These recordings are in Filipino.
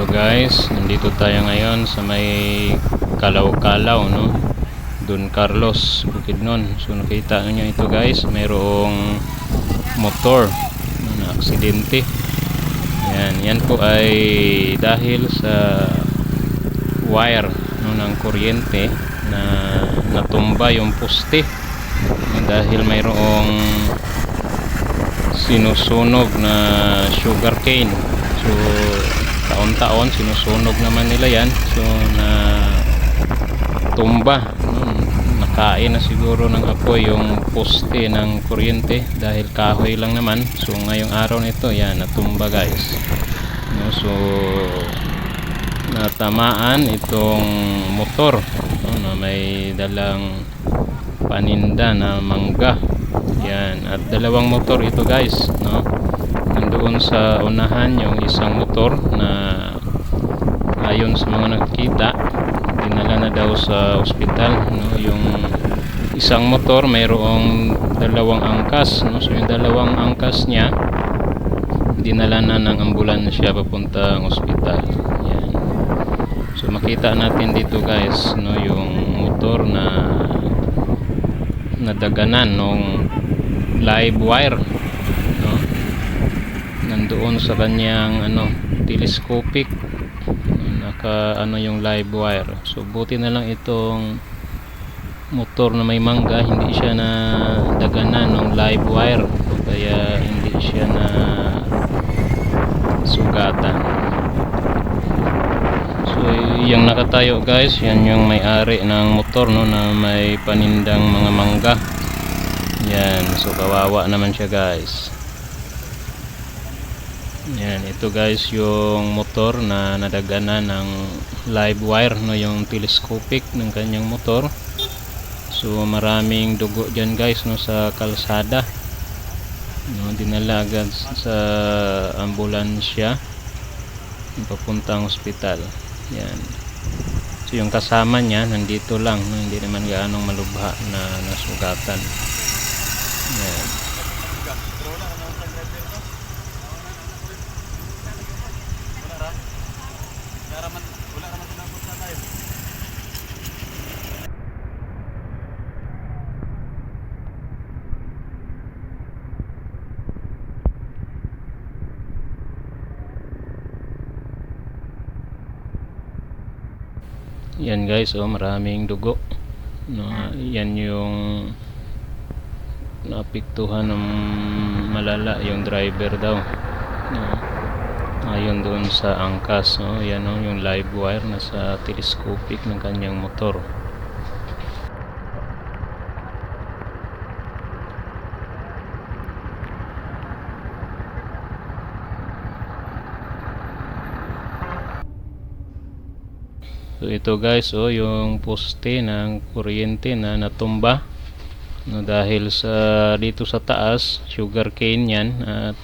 Hello guys, nandito tayo ngayon sa may Kalaw-Kalaw no. Don Carlos, Bukidnon. So nakita niyo ito guys, mayroong motor na aksidente. Yan, yan po ay dahil sa wire no, ng kuryente na natumba yung poste dahil mayroong sinusunog na sugar cane so taon-taon sinusunog naman nila yan so na tumba no? nakain na siguro ng apoy yung poste ng kuryente dahil kahoy lang naman so ngayong araw nito yan natumba guys no? so natamaan itong motor no? na may dalang paninda na mangga yan at dalawang motor ito guys no nandoon sa unahan yung isang motor na ayon sa mga nakikita dinala na daw sa ospital no? Yung isang motor mayroong dalawang angkas no? So yung dalawang angkas niya dinala na ng ambulansya papuntang ospital. Yan. So makita natin dito guys no? Yung motor na nadaganan nung live wire nandoon sa kanyang ano telescopic naka ano yung live wire. So buti na lang itong motor na may mangga hindi siya na daganan ng live wire kaya hindi siya na sugatan. So yung nakatayo guys yan yung may-ari ng motor no na may panindang mga mangga. Yan so kawawa naman siya guys yan ito guys yung motor na nadaganan ng live wire no yung telescopic ng kanyang motor. So maraming dugo dyan guys no sa kalsada. No dinala agad sa ambulansya papuntang ospital. Yan. So yung kasama niya nandito lang no? hindi naman gaanong malubha na nasugatan. Yan yan guys oh maraming dugo. No yan yung naapektuhan ng malala yung driver daw. No. Ayon doon sa angkas no yan oh, yung live wire na sa telescopic ng kanyang motor So ito guys, oh, yung poste ng kuryente na natumba. No, dahil sa dito sa taas, sugar cane 'yan at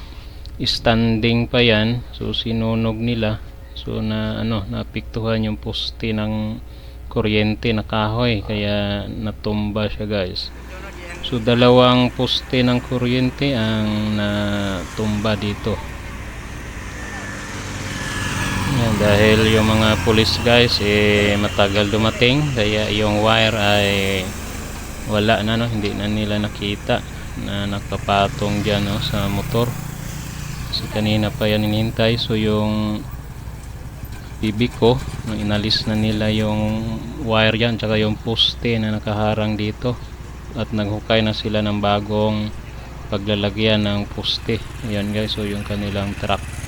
standing pa 'yan. So sinunog nila. So na ano, naapektuhan yung poste ng kuryente na kahoy kaya natumba siya guys. So dalawang poste ng kuryente ang natumba dito. Yan, dahil yung mga police guys eh matagal dumating. Kaya yung wire ay wala na no? Hindi na nila nakita na nakapatong diyan no sa motor. Kasi kanina pa yan inintay. So yung bibi ko nung inalis na nila yung wire yan tsaka yung poste na nakaharang dito. At naghukay na sila ng bagong paglalagyan ng poste. Yan guys. So yung kanilang truck